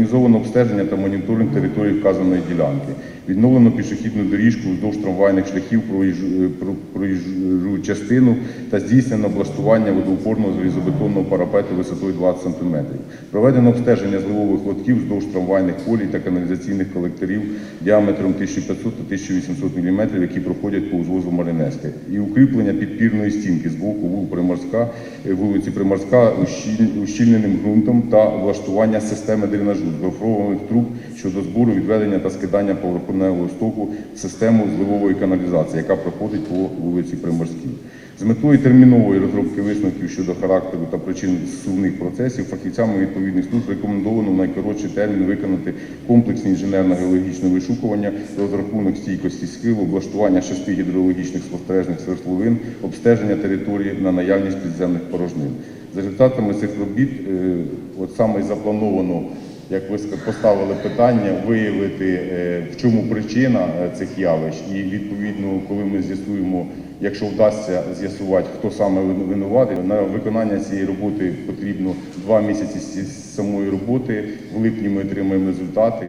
Організовано обстеження та моніторинг території вказаної ділянки. Відновлено пішохідну доріжку вздовж трамвайних шляхів проїжджу- е, частину та здійснено облаштування водоупорного залізобетонного парапету висотою 20 см. Проведено обстеження зливових лотків вздовж трамвайних колій та каналізаційних колекторів діаметром 1500 та 1800 мм, які проходять по узвозу Маринеська. І укріплення підпірної стінки з боку е, вулиці Приморська ущільненим ґрунтом та влаштування системи дренажу з гофрованих труб щодо збору, відведення та скидання поверхневого стоку в систему зливової каналізації, яка проходить по вулиці Приморській. З метою термінової розробки висновків щодо характеру та причин зсувних процесів фахівцями відповідних служб рекомендовано в найкоротший термін виконати комплексні інженерно-геологічне вишукування, розрахунок стійкості схилу, облаштування шести гідрологічних спостережних свердловин, обстеження території на наявність підземних порожнин. За результатами цих робіт, е, от саме заплановано як ви поставили питання, виявити, е, в чому причина е, цих явищ, і відповідно, коли ми з'ясуємо, якщо вдасться з'ясувати, хто саме вин- винуватий, на виконання цієї роботи потрібно два місяці самої роботи. В липні ми отримаємо результати.